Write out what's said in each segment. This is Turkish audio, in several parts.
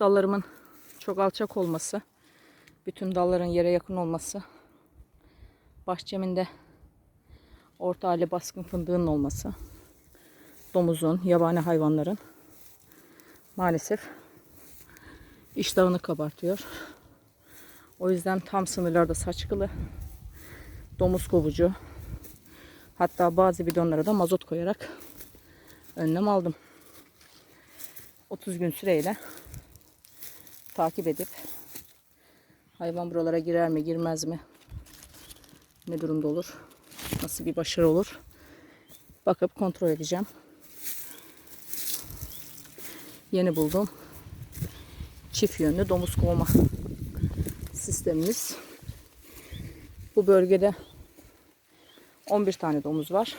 Dallarımın çok alçak olması, bütün dalların yere yakın olması, bahçemin de orta hali baskın fındığının olması, domuzun, yabani hayvanların maalesef iştahını kabartıyor. O yüzden tam sınırlarda saçkılı, domuz kovucu, hatta bazı bidonlara da mazot koyarak önlem aldım. 30 gün süreyle takip edip hayvan buralara girer mi girmez mi? Ne durumda olur? Nasıl bir başarı olur? Bakıp kontrol edeceğim. Yeni buldum. Çift yönlü domuz kovma sistemimiz. Bu bölgede 11 tane domuz var.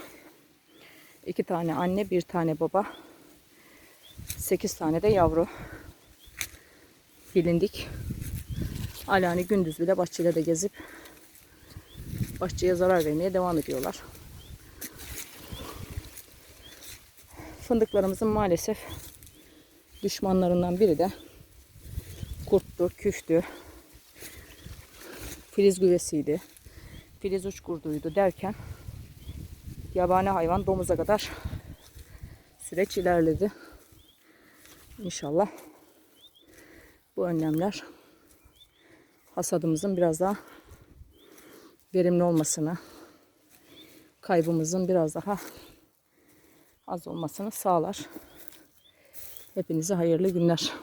2 tane anne bir tane baba 8 tane de yavru bilindik. Alani gündüz bile bahçelerde gezip bahçeye zarar vermeye devam ediyorlar. Fındıklarımızın maalesef düşmanlarından biri de kurttu, küftü, filiz güvesiydi, filiz uçkurduydu derken yabani hayvan domuza kadar süreç ilerledi. İnşallah bu önlemler hasadımızın biraz daha verimli olmasını, kaybımızın biraz daha az olmasını sağlar. Hepinize hayırlı günler.